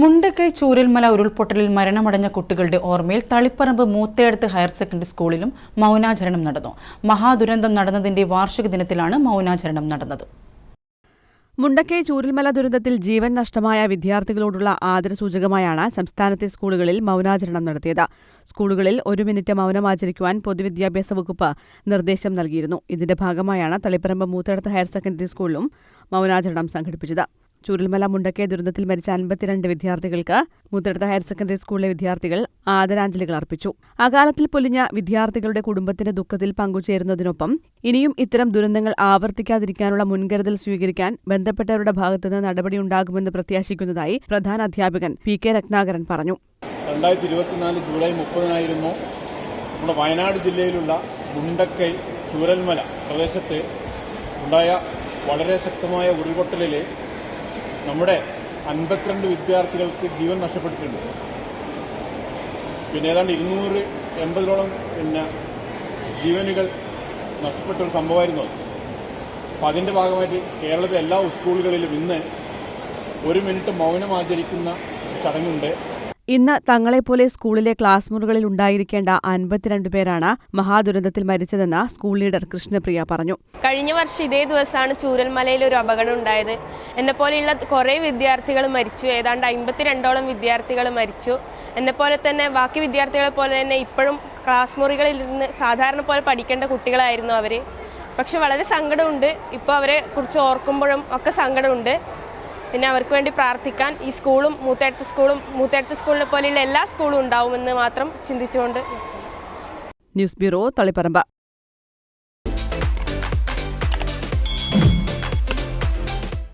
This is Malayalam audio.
മുണ്ടക്കൈ ചൂരൽമല ഉരുൾപൊട്ടലിൽ മരണമടഞ്ഞ കുട്ടികളുടെ ഓർമ്മയിൽ തളിപ്പറമ്പ് മൂത്തേടത്ത് ഹയർ സെക്കൻഡറി സ്കൂളിലും മൗനാചരണം നടന്നു. മഹാദുരന്തം നടന്നതിന്റെ വാർഷിക ദിനത്തിലാണ് മൗനാചരണം നടന്നത്. മുണ്ടക്കൈ ചൂരൽമല ദുരന്തത്തിൽ ജീവൻ നഷ്ടമായ വിദ്യാർത്ഥികളോടുള്ള ആദരസൂചകമായാണ് സംസ്ഥാനത്തെ സ്കൂളുകളിൽ മൗനാചരണം നടത്തിയത്. സ്കൂളുകളിൽ ഒരു മിനിറ്റ് മൗനമാചരിക്കുവാൻ പൊതുവിദ്യാഭ്യാസ വകുപ്പ് നിർദ്ദേശം നൽകിയിരുന്നു. ഇതിന്റെ ഭാഗമായാണ് തളിപ്പറമ്പ് മൂത്തടത്ത് ഹയർ സെക്കൻഡറി സ്കൂളിലും മൗനാചരണം സംഘടിപ്പിച്ചത്. ചൂരൽമല മുണ്ടക്കയ ദുരന്തത്തിൽ മരിച്ച അൻപത്തിരണ്ട് വിദ്യാർത്ഥികൾക്ക് മൂത്തടത്ത് ഹയർ സെക്കൻഡറി സ്കൂളിലെ വിദ്യാർത്ഥികൾ ആദരാഞ്ജലികൾ അർപ്പിച്ചു. അകാലത്തിൽ പൊലിഞ്ഞ വിദ്യാർത്ഥികളുടെ കുടുംബത്തിന്റെ ദുഃഖത്തിൽ പങ്കുചേരുന്നതിനൊപ്പം ഇനിയും ഇത്തരം ദുരന്തങ്ങൾ ആവർത്തിക്കാതിരിക്കാനുള്ള മുൻകരുതൽ സ്വീകരിക്കാൻ ബന്ധപ്പെട്ടവരുടെ ഭാഗത്തുനിന്ന് നടപടിയുണ്ടാകുമെന്ന് പ്രത്യാശിക്കുന്നതായി പ്രധാന അധ്യാപകൻ പി കെ രത്നാകരൻ പറഞ്ഞു. ജൂലൈ മുപ്പതിനായിരുന്നു നമ്മുടെ വയനാട് ജില്ലയിലുള്ള മുണ്ടക്കൈ ചൂരൽമല പ്രദേശത്ത് ഉണ്ടായ വളരെ ശക്തമായ ഉരുൾപൊട്ടലിൽ നമ്മുടെ അൻപത്തിരണ്ട് വിദ്യാർത്ഥികൾക്ക് ജീവൻ നഷ്ടപ്പെട്ടിട്ടുണ്ട്. പിന്നെ ഏതാണ്ട് ഇരുന്നൂറ് എൺപതിലോളം പിന്നെ ജീവനുകൾ നഷ്ടപ്പെട്ട ഒരു സംഭവമായിരുന്നു അത്. അപ്പം അതിന്റെ ഭാഗമായിട്ട് കേരളത്തിലെ എല്ലാ സ്കൂളുകളിലും ഇന്ന് ഒരു മിനിറ്റ് മൗനം ആചരിക്കുന്ന ചടങ്ങുണ്ട്. ഇന്ന് തങ്ങളെപ്പോലെ സ്കൂളിലെ ക്ലാസ് മുറികളിൽ ഉണ്ടായിരിക്കേണ്ട അൻപത്തിരണ്ട് പേരാണ് മഹാദുരന്തത്തിൽ മരിച്ചതെന്ന് സ്കൂൾ ലീഡർ കൃഷ്ണപ്രിയ പറഞ്ഞു. കഴിഞ്ഞ വർഷം ഇതേ ദിവസമാണ് ചൂരൽമലയിൽ ഒരു അപകടം ഉണ്ടായത്. എന്നെ പോലെയുള്ള കുറേ വിദ്യാർത്ഥികൾ മരിച്ചു. ഏതാണ്ട് അമ്പത്തിരണ്ടോളം വിദ്യാർത്ഥികൾ മരിച്ചു. എന്നെ പോലെ തന്നെ ബാക്കി വിദ്യാർത്ഥികളെ പോലെ തന്നെ ഇപ്പോഴും ക്ലാസ് മുറികളിൽ ഇരുന്ന് സാധാരണ പോലെ പഠിക്കേണ്ട കുട്ടികളായിരുന്നു അവർ പക്ഷെ വളരെ സങ്കടമുണ്ട്. ഇപ്പോൾ അവരെ കുറിച്ച് ഓർക്കുമ്പോഴും ഒക്കെ സങ്കടമുണ്ട്. പിന്നെ അവർക്ക് വേണ്ടി പ്രാർത്ഥിക്കാൻ ഈ സ്കൂളും മൂത്തേടത്ത് സ്കൂളും മൂത്തേടത്ത് സ്കൂളിനെ പോലെയുള്ള എല്ലാ സ്കൂളും ഉണ്ടാവുമെന്ന് മാത്രം ചിന്തിച്ചുകൊണ്ട് ന്യൂസ് ബ്യൂറോ തളിപ്പറമ്പ്.